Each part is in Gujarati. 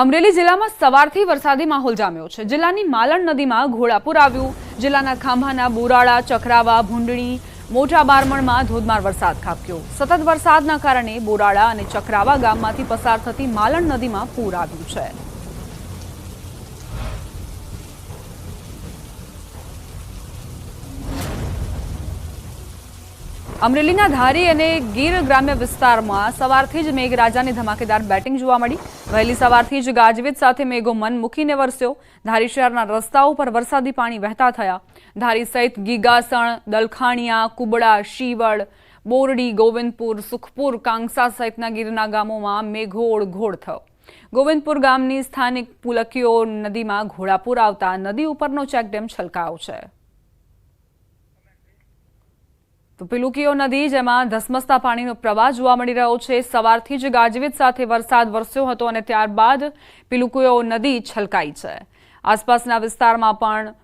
અમરેલી જિલ્લામાં સવારથી વરસાદી માહોલ જામ્યો છે. જિલ્લાની માલણ નદીમાં ઘોડાપુર આવ્યું. જિલ્લાના ખાંભાના બોરાળા, ચક્રાવા ભૂંડણી મોટા બારમણમાં ધોધમાર વરસાદ ખાબક્યો. સતત વરસાદના કારણે બોરાળા અને ચક્રાવા ગામમાંથી પસાર થતી માલણ નદીમાં પૂર આવ્યું છે. અમરેલીના ધારી અને ગીર ગ્રામ્ય વિસ્તારમાં સવારથી જ મેઘરાજાની ધમાકેદાર બેટિંગ જોવા મળી. વહેલી સવારથી જ ગાજવીજ સાથે મેઘો મન મૂકીને વરસ્યો. ધારી શહેરના રસ્તાઓ પર વરસાદી પાણી વહેતા થયા. ધારી સહિત ગીગાસણ, દલખાણિયા, કુબડા, શીવડ, બોરડી, ગોવિંદપુર, સુખપુર, કાંગસા સહિતના ગીરના ગામોમાં મેઘોળ ઘોળ થયો. ગોવિંદપુર ગામની સ્થાનિક પુલકીઓ નદીમાં ઘોડાપુર આવતા નદી ઉપરનો ચેકડેમ છલકાયો છે. તો પિલુકીઓ નદી જેમાં ધસમસતા પાણીનો પ્રવાહ જોવા મળી રહ્યો છે. સવારથી જ ગાજવીજ સાથે વરસાદ વરસ્યો હતો અને ત્યારબાદ પિલુકીઓ નદી છલકાઈ છે. આસપાસના વિસ્તારમાં પણ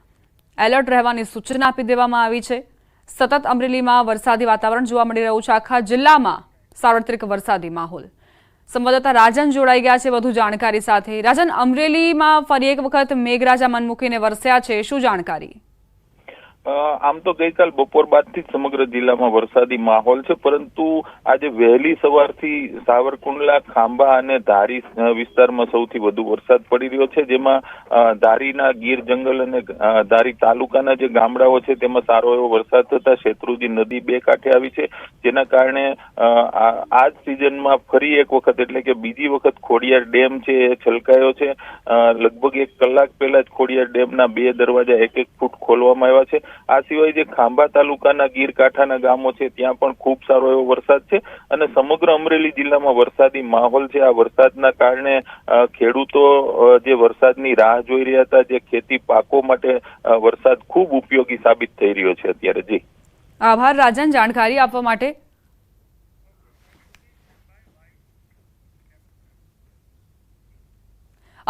એલર્ટ રહેવાની સૂચના આપી દેવામાં આવી છે. સતત અમરેલીમાં વરસાદી વાતાવરણ જોવા મળી રહ્યું છે. આખા જિલ્લામાં સાર્વત્રિક વરસાદી માહોલ. સંવાદદાતા રાજન જોડાઈ ગયા છે વધુ જાણકારી સાથે. રાજન, અમરેલીમાં ફરી એક વખત મેઘરાજા મન વરસ્યા છે. શું જાણકારી? આમ તો ગઈકાલ બપોર બાદથી જ સમગ્ર જિલ્લામાં વરસાદી માહોલ છે, પરંતુ આજે વહેલી સવારથી સાવરકુંડલા, ખાંભા અને ધારી વિસ્તારમાં સૌથી વધુ વરસાદ પડી રહ્યો છે, જેમાં ધારીના ગીર જંગલ અને ધારી તાલુકાના જે ગામડાઓ છે, તેમાં સારો એવો વરસાદ થતા શેત્રુજી નદી બે કાંઠે આવી છે, જેના કારણે આ જ સિઝનમાં ફરી એક વખત, એટલે કે બીજી વખત ખોડિયાર ડેમ છે એ છલકાયો છે લગભગ એક કલાક પહેલા જ ખોડિયાર ડેમના બે દરવાજા એક એક ફૂટ ખોલવામાં આવ્યા છે આ સિવાય જે ખાંભા તાલુકાના ગીર કાંઠાના ગામો છે, ત્યાં પણ ખૂબ સારો એવો વરસાદ છે અને સમગ્ર અમરેલી જિલ્લામાં વરસાદી માહોલ છે. આ વરસાદના કારણે ખેડૂતો જે વરસાદની રાહ જોઈ રહ્યા હતા, જે ખેતી પાકો માટે વરસાદ ખૂબ ઉપયોગી સાબિત થઈ રહ્યો છે અત્યારે. જી. આભાર. રાજન, જાણકારી આપવા માટે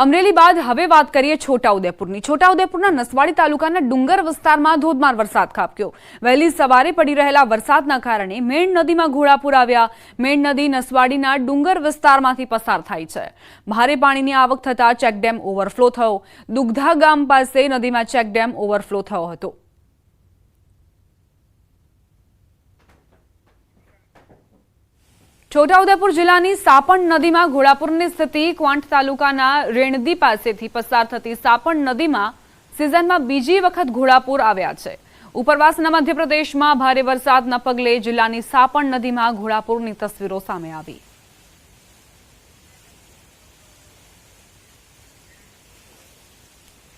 અમરેલી બાદ હવે વાત કરીએ છોટાઉદેપુરની. છોટાઉદેપુરના નસવાડી તાલુકાના ડુંગર વિસ્તારમાં ધોધમાર વરસાદ ખાબક્યો. વહેલી સવારે પડી રહેલા વરસાદના કારણે મેણ નદીમાં ઘોડાપુર આવ્યા. મેણ નદી નસવાડીના ડુંગર વિસ્તારમાંથી પસાર થાય છે. ભારે પાણીની આવક થતાં ચેકડેમ ઓવરફ્લો થયો. દુગ્ધા ગામ પાસે નદીમાં ચેકડેમ ઓવરફ્લો થયો હતો. છોટાઉદેપુર જિલ્લાની સાપણ નદીમાં ઘોડાપુરની સ્થિતિ ક્વાંટ તાલુકાના રેણદી પાસેથી પસાર થતી સાપણ નદીમાં સિઝનમાં બીજી વખત ઘોડાપુર આવ્યા છે. ઉપરવાસના મધ્યપ્રદેશમાં ભારે વરસાદના પગલે જિલ્લાની સાપણ નદીમાં ઘોડાપુરની તસવીરો સામે આવી.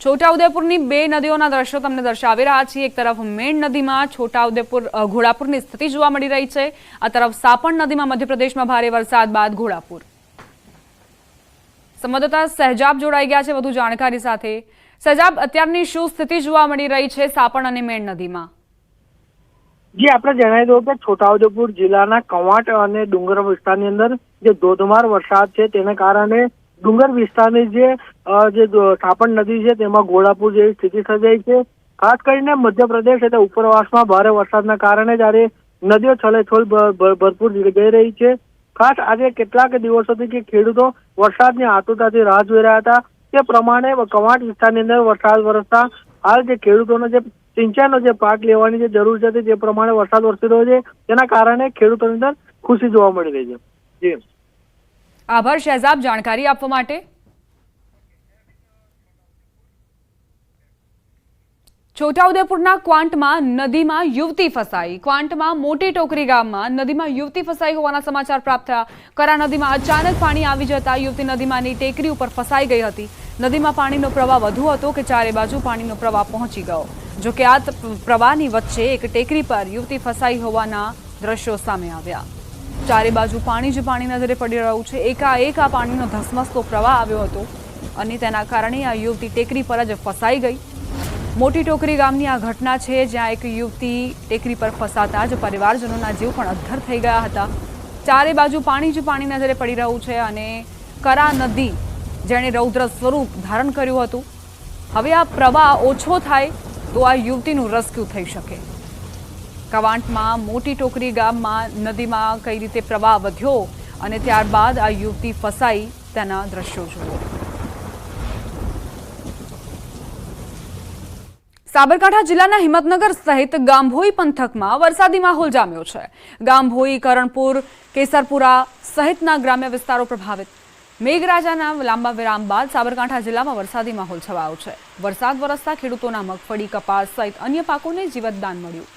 છોટાઉદેપુરની બે નદીઓના દ્રશ્યો તમને દર્શાવી રહ્યા છીએ. એક તરફ મેણ નદીમાં છોટાઉદેપુર ઘોડાપુરની સ્થિતિ જોવા મળી રહી છે. આ તરફ સાપણ નદીમાં મધ્યપ્રદેશમાં ભારે વરસાદ બાદ ઘોડાપુર. સંવાદદાતા સહેજાબ જોડાઈ ગયા છે વધુ જાણકારી સાથે. સહેજાબ, અત્યારની શું સ્થિતિ જોવા મળી રહી છે સાપણ અને મેણ નદીમાં? જે, આપણે જણાવી દઉં કે છોટાઉદેપુર જિલ્લાના કવાંટ અને ડુંગર વિસ્તારની અંદર જે ધોધમાર વરસાદ છે, તેને કારણે ડુંગર વિસ્તારની જે જે સાપણ નદી છે તેમાં ઘોડાપુર જેવી સ્થિતિ સર્જાઈ છે. ખાસ કરીને મધ્યપ્રદેશ એટલે ઉપરવાસમાં ભારે વરસાદના કારણે જ્યારે નદીઓ છલેછોલ ભરપૂર જઈ રહી છે. ખાસ આજે કેટલાક દિવસોથી કે ખેડૂતો વરસાદની આતુરતાથી રાહ જોઈ રહ્યા હતા. તે પ્રમાણે કવાંટ વિસ્તારની અંદર વરસાદ વરસતા હાલ જે ખેડૂતોનો જે સિંચાઈનો જે પાક લેવાની જે જરૂર છે તે પ્રમાણે વરસાદ વરસી રહ્યો છે. તેના કારણે ખેડૂતોની અંદર ખુશી જોવા મળી રહી છે. જી. આભાર શહેજાબ જાણકારી આપવા માટે. છોટાઉદેપુરના ક્વાંટમાં નદીમાં યુવતી ફસાઈ. ક્વાંટમાં મોટી ટોકરી ગામમાં નદીમાં યુવતી ફસાઈ હોવાના સમાચાર પ્રાપ્ત થયા. કરા નદીમાં અચાનક પાણી આવી જતા યુવતી નદીમાંની ટેકરી ઉપર ફસાઈ ગઈ હતી. નદીમાં પાણીનો પ્રવાહ વધુ હતો કે ચારે બાજુ પાણીનો પ્રવાહ પહોંચી ગયો. જો કે આ પ્રવાહની વચ્ચે એક ટેકરી પર યુવતી ફસાઈ હોવાના દ્રશ્યો સામે આવ્યા. ચારે બાજુ પાણી જ પાણી નજરે પડી રહ્યું છે. એકાએક આ પાણીનો ધસમસતો પ્રવાહ આવ્યો હતો અને તેના કારણે આ યુવતી ટેકરી પર જ ફસાઈ ગઈ. મોટી ટોકરી ગામની આ ઘટના છે, જ્યાં એક યુવતી ટેકરી પર ફસાતા જ પરિવારજનોના જીવ પણ અદ્ધર થઈ ગયા હતા. ચારે બાજુ પાણી જ પાણી નજરે પડી રહ્યું છે અને કરા નદી જેણે રૌદ્ર સ્વરૂપ ધારણ કર્યું હતું. હવે આ પ્રવાહ ઓછો થાય તો આ યુવતીનું રેસ્ક્યુ થઈ શકે. કવાંટમાં મોટી ટોકરી ગામમાં નદીમાં કઈ રીતે પ્રવાહ વધ્યો અને ત્યારબાદ આ યુવતી ફસાઈ તેના દ્રશ્યો જુઓ. સાબરકાંઠા જિલ્લાના હિંમતનગર સહિત ગાંભોઈ પંથકમાં વરસાદી માહોલ જામ્યો છે. ગાંભોઈ, કરણપુર, કેસરપુરા સહિતના ગ્રામ્ય વિસ્તારો પ્રભાવિત. મેઘરાજાના લાંબા વિરામ બાદ સાબરકાંઠા જિલ્લામાં વરસાદી માહોલ છવાયો છે. વરસાદ વરસતા ખેડૂતોના મગફળી, કપાસ સહિત અન્ય પાકોને જીવતદાન મળ્યું.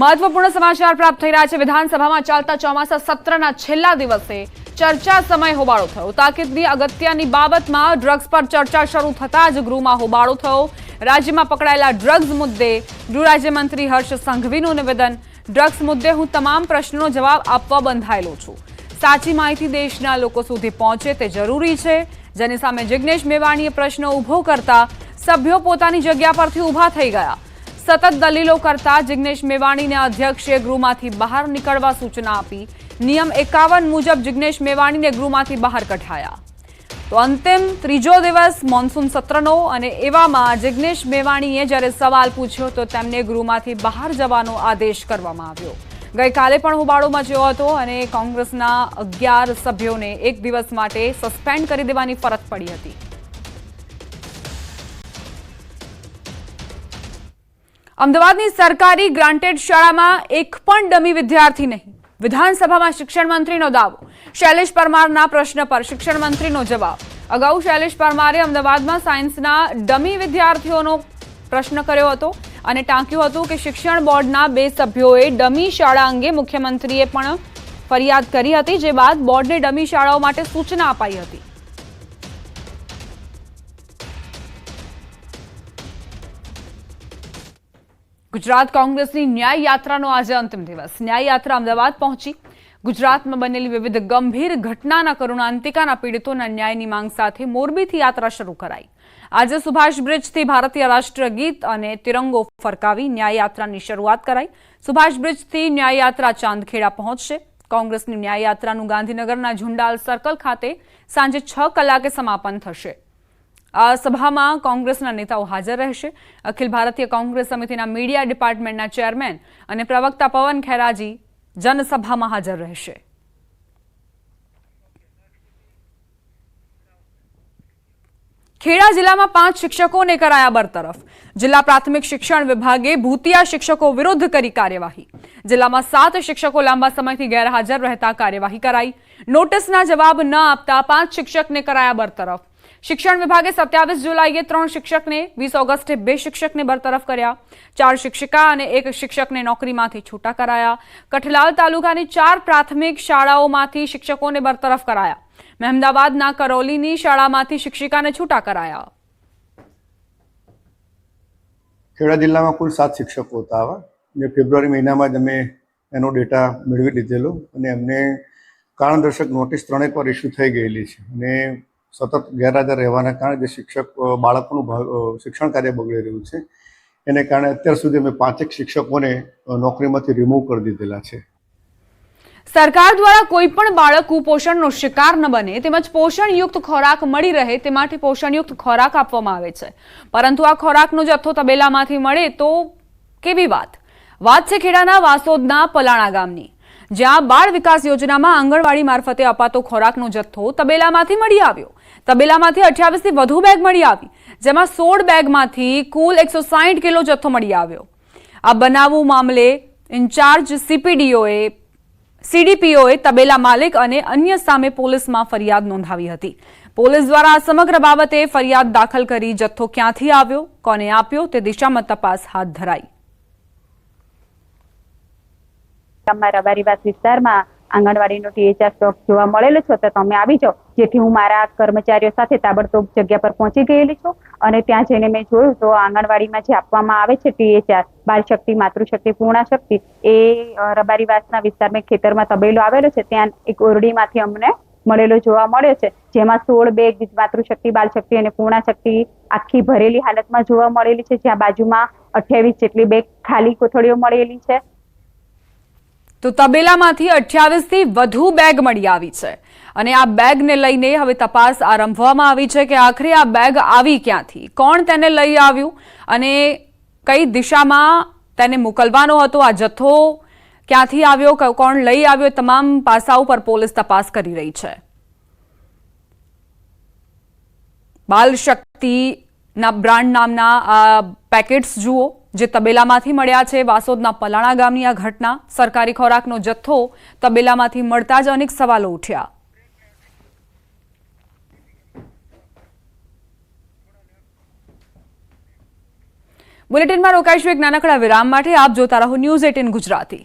મહત્વપૂર્ણ સમાચાર પ્રાપ્ત થઈ રહ્યા છે. વિધાનસભામાં ચાલતા ચોમાસા સત્રના છેલ્લા દિવસે ચર્ચા સમય હોબાળો થયો. તાકીદની અગત્યની બાબતમાં ડ્રગ્સ પર ચર્ચા શરૂ થતાં જ ગૃહમાં હોબાળો થયો. રાજ્યમાં પકડાયેલા ડ્રગ્સ મુદ્દે ગૃહરાજ્યમંત્રી હર્ષ સંઘવીનું નિવેદન. ડ્રગ્સ મુદ્દે હું તમામ પ્રશ્નોનો જવાબ આપવા બંધાયેલો છું. સાચી માહિતી દેશના લોકો સુધી પહોંચે તે જરૂરી છે. જેની સામે જિગ્નેશ મેવાણીએ પ્રશ્ન ઊભો કરતા સભ્યો પોતાની જગ્યા પરથી ઊભા થઈ ગયા. સતત દલીલો કરતા જિગ્નેશ મેવાણીને અધ્યક્ષે ગૃહમાંથી બહાર નીકળવા સૂચના આપી. નિયમ એકાવન મુજબ જિગ્નેશ મેવાણીને ગૃહમાંથી બહાર કઢાયા. તો અંતિમ ત્રીજો દિવસ મોન્સૂન સત્રનો અને એવામાં જિગ્નેશ મેવાણીએ જ્યારે સવાલ પૂછ્યો તો તેમને ગૃહમાંથી બહાર જવાનો આદેશ કરવામાં આવ્યો. ગઈકાલે પણ હોબાળો મચ્યો હતો અને કોંગ્રેસના અગિયાર સભ્યોને એક દિવસ માટે સસ્પેન્ડ કરી દેવાની ફરજ પડી હતી. અમદાવાદની સરકારી ગ્રાન્ટેડ શાળામાં એક પણ ડમી વિદ્યાર્થી નહીં. વિધાનસભામાં શિક્ષણ મંત્રીનો દાવો. શૈલેષ પરમારના પ્રશ્ન પર શિક્ષણ મંત્રીનો જવાબ. અગાઉ શૈલેષ પરમારે અમદાવાદમાં સાયન્સના ડમી વિદ્યાર્થીઓનો પ્રશ્ન કર્યો હતો અને ટાંક્યું હતું કે શિક્ષણ બોર્ડના બે સભ્યોએ ડમી શાળા અંગે મુખ્યમંત્રીએ પણ ફરિયાદ કરી હતી, જે બાદ બોર્ડને ડમી શાળાઓ માટે સૂચના અપાઈ હતી. ગુજરાત કોંગ્રેસની ન્યાય યાત્રાનો આજે અંતિમ દિવસ. ન્યાય યાત્રા અમદાવાદ પહોંચી. ગુજરાતમાં બનેલી વિવિધ ગંભીર ઘટનાના કરુણાંતિકાના પીડિતોના ન્યાયની માંગ સાથે મોરબીથી યાત્રા શરૂ કરાઈ. આજે સુભાષ બ્રિજથી ભારતીય રાષ્ટ્રીય ગીત અને તિરંગો ફરકાવી ન્યાય યાત્રાની શરૂઆત કરાઈ. સુભાષ બ્રિજથી ન્યાય યાત્રા ચાંદખેડા પહોંચશે. કોંગ્રેસની ન્યાય યાત્રાનું ગાંધીનગરના ઝુંડાલ સર્કલ ખાતે સાંજે છ કલાકે સમાપન થશે. આ સભામાં કોંગ્રેસના નેતાઓ હાજર રહેશે. અખિલ ભારતીય કોંગ્રેસ સમિતિના મીડિયા ડિપાર્ટમેન્ટના ચેરમેન અને પ્રવક્તા પવન ખેરાજી જનસભામાં હાજર રહેશે. ખેડા જિલ્લામાં પાંચ શિક્ષકોને કરાયા બરતરફ. જિલ્લા પ્રાથમિક શિક્ષણ વિભાગે ભૂતિયા શિક્ષકો વિરુદ્ધ કરી કાર્યવાહી. જિલ્લામાં સાત શિક્ષકો લાંબા સમયથી ગેરહાજર રહેતા કાર્યવાહી કરાઈ. નોટિસના જવાબ ન આપતા પાંચ શિક્ષકને કરાયા બરતરફ. શિક્ષણ વિભાગે સત્યાવીસ જુલાઈએ ત્રણ શિક્ષકને, વીસ ઓગસ્ટે બે શિક્ષકને બરતરફ કર્યા. ચાર શિક્ષિકા અને એક શિક્ષકને નોકરીમાંથી છૂટા કરાયા. કઠલાલ તાલુકાની ચાર પ્રાથમિક શાળાઓમાંથી શિક્ષકોને બરતરફ કરાયા. મહેમદાબાદના કરોલીની શાળામાંથી શિક્ષિકાને છૂટા કરાયા. ખેડા જિલ્લામાં કુલ સાત શિક્ષકો હતા આવા. જે ફેબ્રુઆરી મહિનામાં જ અમે એનો ડેટા મેળવી લીધેલો. અને એમને કારણદર્શક નોટિસ ત્રણેક વાર ઇસ્યુ થઈ ગયેલી છે. અને સતત ગેરહાજર રહેવાના કારણે જે શિક્ષક બાળકોનું શિક્ષણ કાર્ય બગડી રહ્યું છે, એને કારણે અત્યાર સુધી અમે પાંચેક શિક્ષકોને નોકરીમાંથી રિમૂવ કરી દીધેલા છે. સરકાર દ્વારા કોઈ પણ બાળક કુપોષણનો શિકાર ન બને, તેમજ પોષણયુક્ત ખોરાક મળી રહે તે માટે પોષણયુક્ત ખોરાક આપવામાં આવે છે. પરંતુ આ ખોરાકનો જથ્થો તબેલામાંથી મળે તો કેવી વાત? વાત છે ખેડાના વાસોદના પલાણા ગામની, જ્યાં બાળ વિકાસ યોજનામાં આંગણવાડી મારફતે અપાતો ખોરાકનો જથ્થો તબેલામાંથી મળી આવ્યો. તબેલામાંથી અઠ્યાવીસથી વધુ બેગ મળી આવી, જેમાં સોળ બેગમાંથી કુલ એકસો સાહીઠ કિલો જથ્થો મળી આવ્યો. આ બનાવો મામલે ઇન્ચાર્જ સીપીડીઓએ, સીડીપીઓએ તબેલા માલિક અને અન્ય સામે પોલીસમાં ફરિયાદ નોંધાવી હતી. પોલીસ દ્વારા આ સમગ્ર બાબતે ફરિયાદ દાખલ કરી જથ્થો ક્યાંથી આવ્યો, કોને આપ્યો, તે દિશામાં તપાસ હાથ ધરાઈ. અમારા રબારીવાસ વિસ્તારમાં આંગણવાડીનો ટીએચઆર સ્ટોક જોવા મળેલો છે, તો તમે આવી જાઓ. જેથી હું મારા કર્મચારીઓ સાથે તાબડતોબ જગ્યા પર પહોંચી ગયેલી છું અને ત્યાં જઈને મેં જોયું તો આંગણવાડીમાં જે આપવામાં આવે છે ટીએચઆર બાળ શક્તિ માતૃશક્તિ પૂર્ણા શક્તિ એ રબારીવાસના વિસ્તારમાં ખેતરમાં તબેલો આવેલો છે. ત્યાં એક ઓરડીમાંથી અમને મળેલો જોવા મળ્યો છે. જેમાં સોળ બેગ માતૃશક્તિ બાળ શક્તિ અને પૂર્ણા શક્તિ આખી ભરેલી હાલતમાં જોવા મળેલી છે. જ્યાં બાજુમાં અઠ્યાવીસ જેટલી બેગ ખાલી કોથળીઓ મળેલી છે. તો તબેલામાંથી અઠ્યાવીસથી વધુ બેગ મળી આવી છે. અને આ બેગને લઈને હવે તપાસ આરંભવામાં આવી છે કે આખરે આ બેગ આવી ક્યાંથી? કોણ તેને લઈ આવ્યું? અને કઈ દિશામાં તેને મોકલવાનો હતો? આ જથ્થો ક્યાંથી આવ્યો? કોણ લઈ આવ્યો? તમામ પાસાઓ પર પોલીસ તપાસ કરી રહી છે. બાલ શક્તિના બ્રાન્ડ નામના આ પેકેટ્સ જુઓ. જે તબેલામાંથી મળ્યા છે વાસોદના પલાણા ગામની આ ઘટના. સરકારી ખોરાકનો જથ્થો તબેલામાંથી મળતા જ અનેક સવાલો ઉઠ્યા. બુલેટિનમાં રોકાઈશું એક નાનકડા વિરામ માટે. આપ જોતા રહો ન્યૂઝ એટીન ગુજરાતી.